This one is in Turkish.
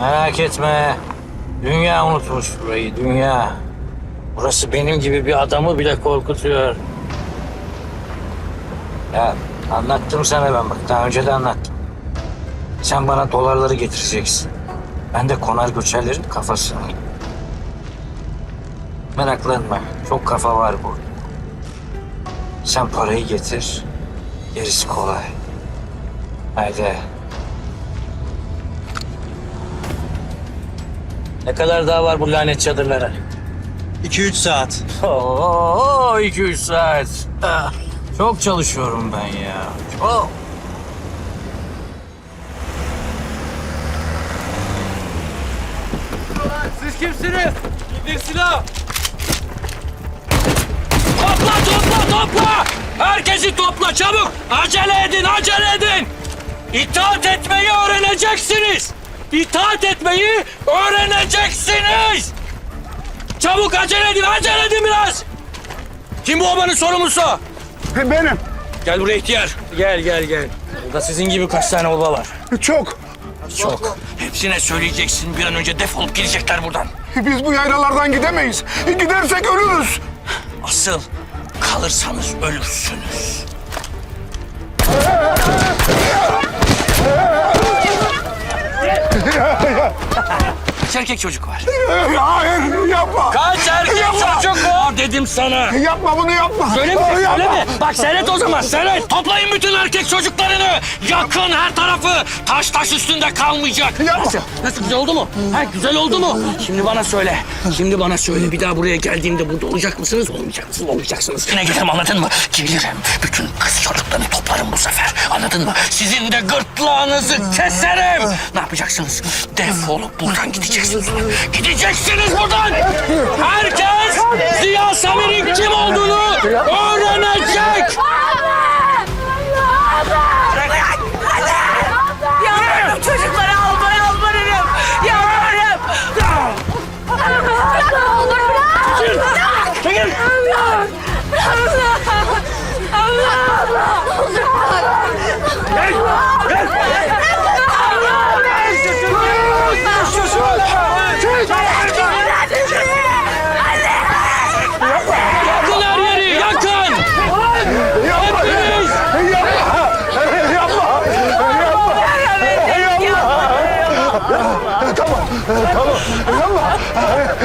Merak etme. Dünya unutmuş burayı, dünya. Burası benim gibi bir adamı bile korkutuyor. Ya anlattım sana ben bak, daha önce de anlattım. Sen bana dolarları getireceksin. Ben de konar göçerlerin kafasını. Meraklanma, çok kafa var burada. Sen parayı getir, gerisi kolay. Haydi. Ne kadar daha var bu lanet çadırlara? 2-3 saat. Oo, iki üç saat. Ah, Çok çalışıyorum ben ya. Çok. Siz kimsiniz? İndir silah! Topla topla topla! Herkesi topla çabuk! Acele edin acele edin! İtaat etmeyi öğreneceksiniz! İtaat etmeyi öğreneceksiniz! Çabuk acele edin acele edin biraz! Kim bu obanın sorumlusu? Benim. Gel buraya ihtiyar. Gel gel gel. Burada sizin gibi kaç tane oba var? Çok. Çok. Hepsine söyleyeceksin bir an önce defolup gidecekler buradan. Biz bu yaylalardan gidemeyiz. Gidersek ölürüz. Asıl kalırsanız ölürsünüz. Ha ha ha! Kaç erkek çocuk var? Hayır yapma. Kaç erkek Yapma. çocuk var dedim sana. Yapma bunu yapma. Öyle mi? Yapma. Öyle mi? Bak seyret o zaman seyret. Toplayın bütün erkek çocuklarını. Yakın her tarafı. Taş taş üstünde kalmayacak. Yapma. Nasıl? Nasıl güzel oldu mu? Ha, güzel oldu mu? Şimdi bana söyle. Şimdi bana söyle. Bir daha buraya geldiğimde burada olacak mısınız? Olmayacak mısınız? Olmayacaksınız. Yine gelirim anladın mı? Gelirim. Bütün kız çocuklarını toplarım bu sefer. Anladın mı? Sizin de gırtlağınızı keserim. Ne yapacaksınız? Defolup buradan gideceksiniz. Gideceksiniz buradan. Herkes Ziya Samir'in kim olduğunu Allah!